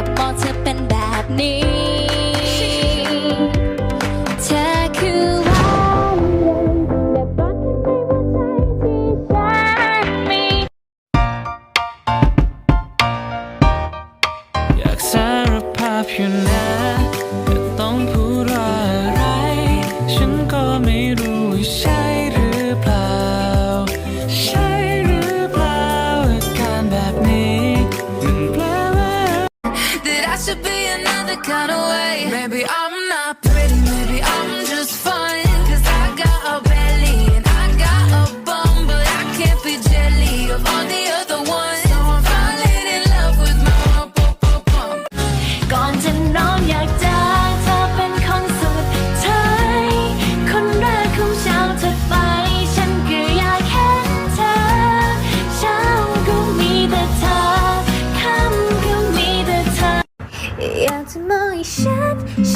กับมองเธอเป็นแบบนี้ เธอคือวันแบบรักในหัวใจที่ฉันมี อยากสารภาพอยู่นะ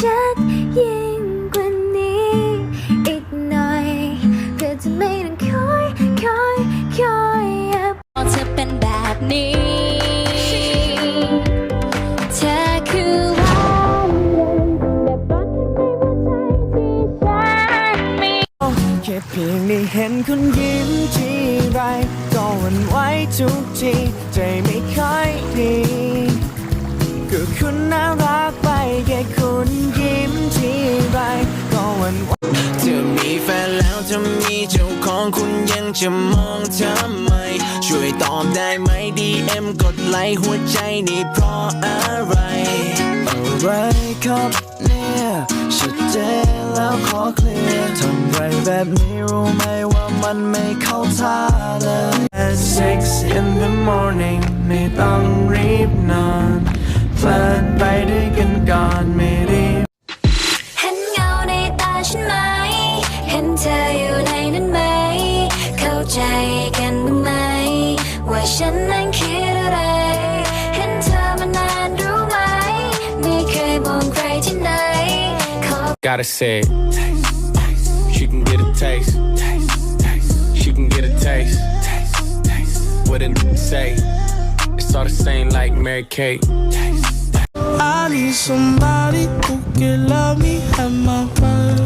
ชัดยิ่งกว่านี้ อีกหน่อยเพื่อจะไม่ต้องคอยคอยคอยเธอเป็นแบบนี้ เธอคือวันแบบรักในหัวใจที่ฉันมีแค่เพียงได้เห็นคุณยิ้มทีไรก็หวันไหวทุกทีใจไม่ค่อยดีก็คุณน่ารักไปแค่คุณ จะมองทำไม ช่วยตอบได้ไหม DM กดไลค์หัวใจนี่เพราะอะไรอะไรครับเนี่ยชัดเจนแล้วขอเคลียร์ทำไรแบบนี้รู้ไหมว่ามันไม่เข้าท่าเลย At six in the morning ไม่ต้องรีบนอนเพลินไปด้วยกันก่อนไม่รีบเห็นเงาในตาฉันไหม เห็นเธอ ใจกันบ้างไหม ว่าฉันนั้นคิดอะไร เห็นเธอมานานรู้ไหม ไม่เคยมองใครที่ไหน ขอ Gotta say it. She can get a taste. She can get a taste. What it say? It's all the same like Mary Kate. I need somebody who can love me at my worst.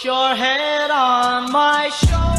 Put your head on my shoulder.